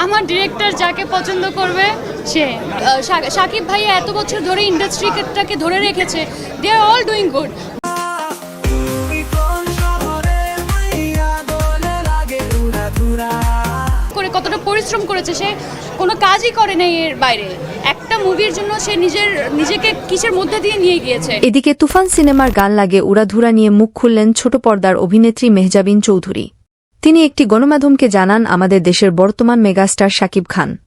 আমার ডিরেক্টর যাকে পছন্দ করবে সে আহ, শা- শাকিব ভাই এত বছর ধরে ইন্ডাস্ট্রিটাকে ধরে রেখেছে they are all doing good করে কতটা পরিশ্রম করেছে সে কোনো কাজই করে নাই এর বাইরে। একটা মুভির জন্য সে নিজের নিজেকে কিসের মধ্যে দিয়ে নিয়ে গিয়েছে? এদিকে তুফান সিনেমার গান লাগে উড়াধুরা নিয়ে মুখ খুললেন ছোট পর্দার অভিনেত্রী মেহজাবিন চৌধুরী। তিনি একটি গণমাধ্যমকে জানান, আমাদের দেশের বর্তমান মেগাস্টার শাকিব খান।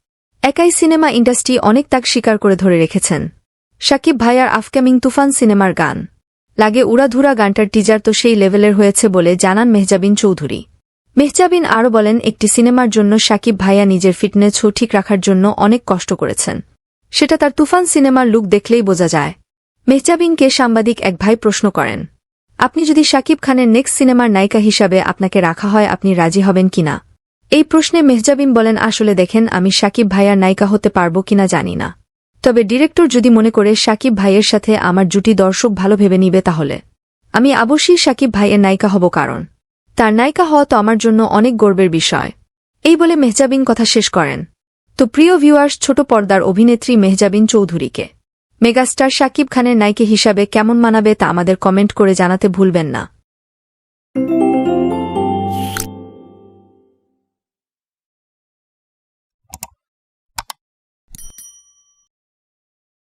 একাই সিনেমা ইন্ডাস্ট্রি অনেক তাক স্বীকার করে ধরে রেখেছেন। শাকিব ভাইয়ার আফকামিং তুফান সিনেমার গান। লাগে উড়াধুরা গানটার টিজার তো সেই লেভেলের হয়েছে বলে জানান মেহজাবিন চৌধুরী। মেহজাবিন আরও বলেন, একটি সিনেমার জন্য শাকিব ভাইয়া নিজের ফিটনেস ঠিক রাখার জন্য অনেক কষ্ট করেছেন। সেটা তার তুফান সিনেমার লুক দেখলেই বোঝা যায়। মেহজাবিনকে সাংবাদিক এক ভাই প্রশ্ন করেন আপনি যদি শাকিব খানের নেক্সট সিনেমার নায়িকা হিসাবে আপনাকে রাখা হয়, আপনি রাজি হবেন কিনা এই প্রশ্নে মেহজাবিন বলেন, আসলে দেখেন, আমি শাকিব ভাইয়ার নায়িকা হতে পারব কিনা জানি না। তবে ডিরেক্টর যদি মনে করে, শাকিব ভাইয়ের সাথে আমার জুটি দর্শক ভালো ভেবে নিবে তাহলে। আমি অবশ্যই শাকিব ভাইয়ের নায়িকা হব কারণ, তার নায়িকা হওয়া তো আমার জন্য অনেক গর্বের বিষয়। এই বলে মেহজাবিন কথা শেষ করেন। তো প্রিয় ভিউয়ার্স ছোট পর্দার অভিনেত্রী মেহজাবিন চৌধুরীকে। মেগাস্টার শাকিব খানের নায়িকা হিসাবে কেমন মানাবে তা আমাদের কমেন্ট করে জানাতে ভুলবেন না।